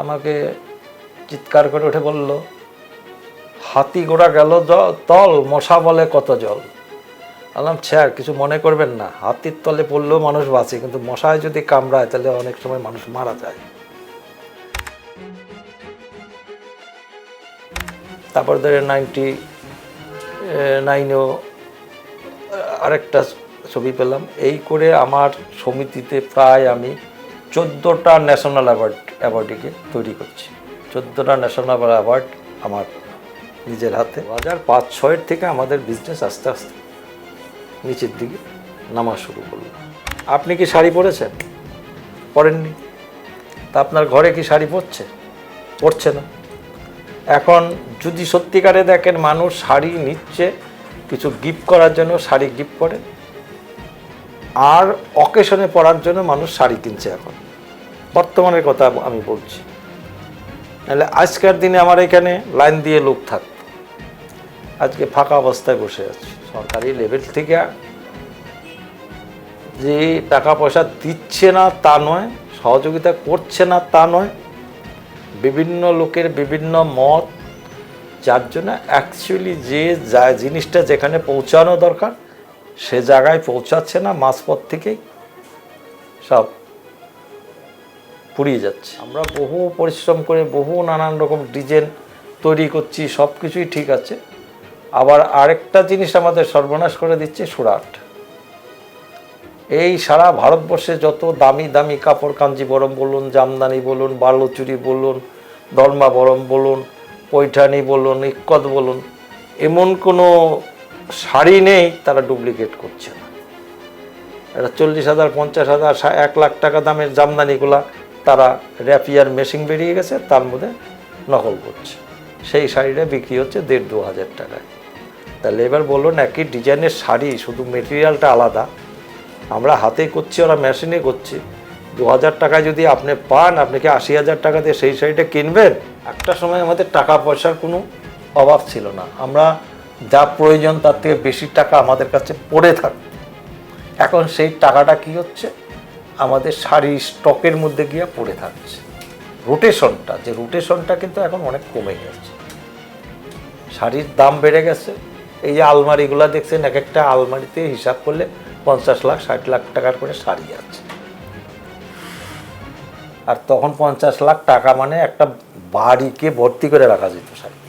আমাকে চিৎকার করে উঠে বলল, হাতি গোড়া গেল তল, মশা বলে কত জল? বললাম স্যার কিছু মনে করবেন না। হাতির তলে পড়লেও মানুষ বাঁচে, কিন্তু মশায় যদি কামড়ায়, তাহলে অনেক সময় মানুষ মারা যায়। তারপর ধরে নাইনটি নাইনেও আরেকটা ছবি পেলাম। এই করে আমার সমিতিতে প্রায় আমি চোদ্দোটা ন্যাশনাল অ্যাওয়ার্ড অ্যাওয়ার্ডিকে তৈরি করছি। চোদ্দোটা ন্যাশনাল অ্যাওয়ার্ড আমার নিজের হাতে। দু হাজার পাঁচ ছয়ের থেকে আমাদের বিজনেস আস্তে আস্তে নিচের দিকে নামা শুরু করল। আপনি কি শাড়ি পরেছেন? পরেননি। তা আপনার ঘরে কি শাড়ি পরছে? পরছে না। এখন যদি সত্যিকারে দেখেন মানুষ শাড়ি নিচ্ছে, কিছু গিফট করার জন্য শাড়ি গিফট করে আর অকেশনে পড়ার জন্য মানুষ শাড়ি কিনছে এখন। বর্তমানের কথা আমি বলছি। নাহলে আজকের দিনে আমার এখানে লাইন দিয়ে লোক থাকত আজকে ফাঁকা অবস্থায় বসে আছি। সরকারি লেভেল থেকে যে টাকা পয়সা দিচ্ছে না তা নয়, সহযোগিতা করছে না তা নয়, বিভিন্ন লোকের বিভিন্ন মত, যার জন্য অ্যাকচুয়ালি যে যা জিনিসটা যেখানে পৌঁছানো দরকার সে জায়গায় পৌঁছাচ্ছে না, মাঝপথ থেকেই সব পুড়িয়ে যাচ্ছে। আমরা বহু পরিশ্রম করে বহু নানান রকম ডিজাইন তৈরি করছি, সব কিছুই ঠিক আছে। আবার আরেকটা জিনিস আমাদের সর্বনাশ করে দিচ্ছে, সুরাট। এই সারা ভারতবর্ষে যত দামি দামি কাপড় কাঞ্জিবরম বলুন, জামদানি বলুন, বালুচুরি বলুন দলমাবরম বলুন, পৈঠানি বলুন, ইক্কত বলুন, এমন কোনো শাড়ি নেই, তারা ডুপ্লিকেট করছে না। এটা চল্লিশ হাজার, পঞ্চাশ হাজার এক লাখ টাকা দামের জামদানিগুলা তারা র্যাপিয়ার মেশিন বেরিয়ে গেছে, তার মধ্যে নকল করছে। সেই শাড়িটা বিক্রি হচ্ছে দেড় দু হাজার টাকায়। তাহলে এবার বলুন একই ডিজাইনের শাড়ি? শুধু মেটেরিয়ালটা আলাদা। আমরা হাতে করছি, ওরা মেশিনে করছি। দু হাজার টাকায় যদি আপনি পান, আপনি কি আশি হাজার টাকা দিয়ে সেই শাড়িটা কিনবেন? একটা সময় আমাদের টাকা পয়সার কোনো অভাব ছিল না। আমরা যা প্রয়োজন তার থেকে বেশি টাকা আমাদের কাছে পড়ে থাকত এখন সেই টাকাটা কি হচ্ছে? আমাদের শাড়ি স্টকের মধ্যে গিয়ে পড়ে থাকছে। রোটেশনটা, যে রোটেশনটা কিন্তু এখন অনেক কমে গেছে। শাড়ির দাম বেড়ে গেছে। এই যে আলমারিগুলো দেখছেন এক একটা আলমারিতে হিসাব করলে পঞ্চাশ লাখ, ষাট লাখ টাকার করে শাড়ি আছে। আর তখন পঞ্চাশ লাখ টাকা মানে একটা বাড়িকে ভর্তি করে রাখা যেত শাড়ি।